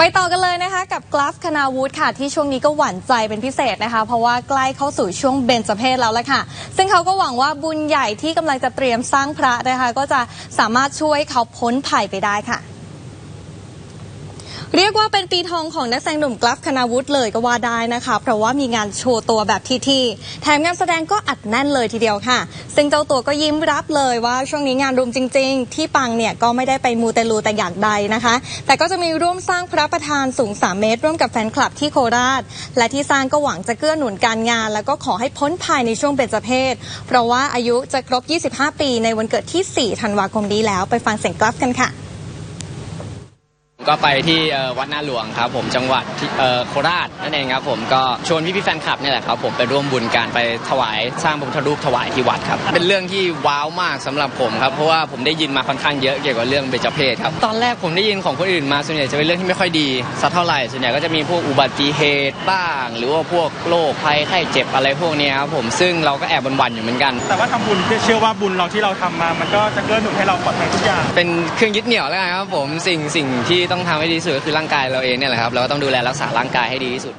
ไปต่อกันเลยนะคะกับกราฟคณาวุฒิค่ะที่ช่วงนี้ก็หวั่นใจเป็นพิเศษนะคะ เพราะว่าใกล้เข้าสู่ช่วงเบญจเพศแล้วละค่ะ ซึ่งเขาก็หวังว่าบุญใหญ่ที่กำลังจะเตรียมสร้างพระนะคะ ก็จะสามารถช่วยเขาพ้นภัยไปได้ค่ะ เรียกว่าเป็นปีทองของนักแสดงหนุ่มกราฟคณาวุฒิเลยก็ว่าได้นะคะ เพราะว่ามีงานโชว์ตัวแบบที่ๆแถมงานแสดงก็อัดแน่นเลยทีเดียวค่ะ ซึ่งเจ้าตัวก็ยิ้มรับเลยว่าช่วงนี้งานรุมจริง ๆ ที่ปังเนี่ยก็ไม่ได้ไปมูเตลูแต่อย่างใดนะคะ แต่ก็จะมีร่วมสร้างพระประธานสูง 3 เมตร ร่วมกับแฟนคลับที่โคราช และที่สร้างก็หวังจะเกื้อหนุนการงาน แล้วก็ขอให้พ้นภายในช่วงเบญจเพศเพราะว่าอายุจะครบ 25 ปีในวันเกิดที่ 4 ธันวาคมนี้แล้วไปฟังเสียงกราฟกันค่ะ ก็ไปที่เอ่อวัดนาหลวงครับผมจังหวัดที่เอ่อโคราชนั่นเองครับผมก็ชวนพี่พี่ๆแฟนคลับเนี่ยแหละครับผมไปร่วมบุญกันไปถวายสร้างพระพุทธรูปถวายที่วัดครับเป็นเรื่องที่ว้าวมากสำหรับผมครับเพราะว่าผมได้ยินมาค่อนข้างเยอะเกี่ยวกับเรื่องเบญจเพศครับตอนแรกผมได้ยินของคนอื่นมาส่วนใหญ่จะเป็นเรื่องที่ไม่ค่อยดีสักเท่าไหร่ส่วนใหญ่ก็จะมีพวกอุบัติเหตุบ้าง หรือว่าพวกโรคภัยไข้เจ็บอะไรพวกเนี้ยครับผมซึ่งเราก็แอบหวันๆอยู่เหมือนกัน แต่ว่าทำบุญเชื่อว่าบุญเราที่เราทำมา มันก็จะเกื้อหนุนให้เราปลอดภัยทุกอย่างเป็นเครื่องยึดเหนี่ยวแล้วกันครับผมสิ่งสิ่งที่ต้องทำให้ดีที่สุดก็คือร่างกายเราเองเนี่ยแหละครับ เราก็ต้องดูแลรักษาร่างกายให้ดีที่สุด